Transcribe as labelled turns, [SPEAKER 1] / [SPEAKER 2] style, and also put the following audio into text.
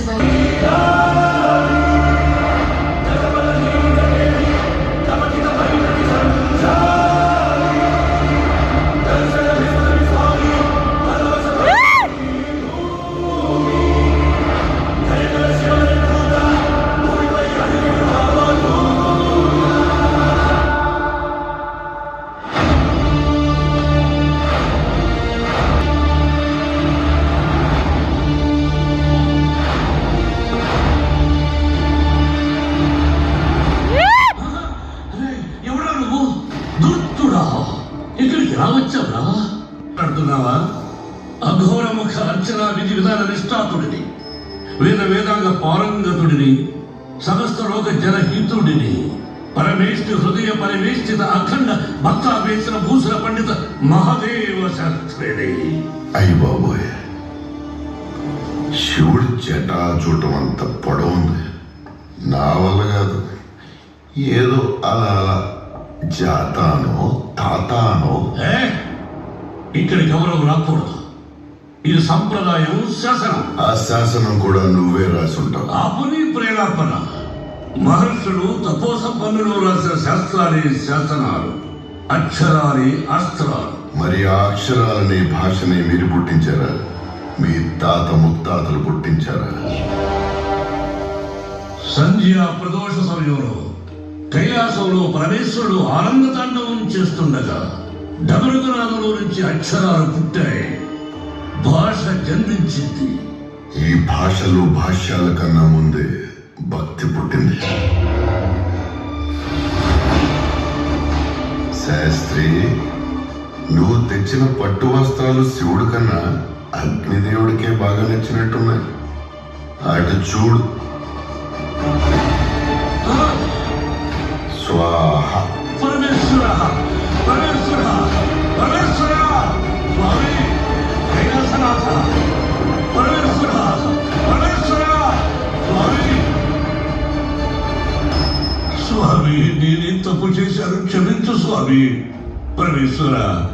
[SPEAKER 1] festival. భక్తుడా ఇక్కడికి రావచ్చావా అంటున్నావా అఘోరముఖ అర్చన విధి విధాన నిష్ఠాతుడిని వేద వేదాంగ పారంగతుడిని సమస్త లోక జనహితుడిని పరమేష్టి హృదయ పరివేష్టిత అఖండ భక్తావేశన భూషణ పండిత మహాదేవ శాస్త్రిని.
[SPEAKER 2] అయ్యి బాబోయ్. శివుడి జటా చూడటం అంత పొడవుంది. నా వల్ల కాదు. ఏదో అలా అలా జాతానో తాతానో?
[SPEAKER 1] ఇక్కడికి ఎవరు రాకూడదు. ఇది సంప్రదాయం శాసనం.
[SPEAKER 2] ఆ శాసనం కూడా నువ్వే రాసుంటావు.
[SPEAKER 1] ఆపుని ప్రేరేపణ మహర్షులు తపోసంపన్నులు రాసిన శాస్త్రాలే శాసనాలు. అక్షరాలే అస్త్రాలు.
[SPEAKER 2] మరి ఆ అక్షరాలని భాషని మీరు పుట్టించారా? మీ తాత ముత్తాతలు పుట్టించారా?
[SPEAKER 1] సంధ్య ప్రదోష సమయంలో కైలాసంలో పరమేశ్వరుడు ఆనందతాండవం చేస్తుండగా డమరుగనాథంలో నుంచి అక్షరాలు పుట్టాయి. భాష జన్మించింది.
[SPEAKER 2] ఈ భాషలు భాష్యాల కన్నా ముందే భక్తి పుట్టింది. శాస్త్రి నువ్వు తెచ్చిన పట్టు వస్త్రాలు శివుడు కన్నా అగ్నిదేవుడికే బాగా నచ్చినట్టున్నాయి. అటు చూడు.
[SPEAKER 1] స్వామి నేనేం తప్పు చేశాను? క్షమించు స్వామి. పరమేశ్వర.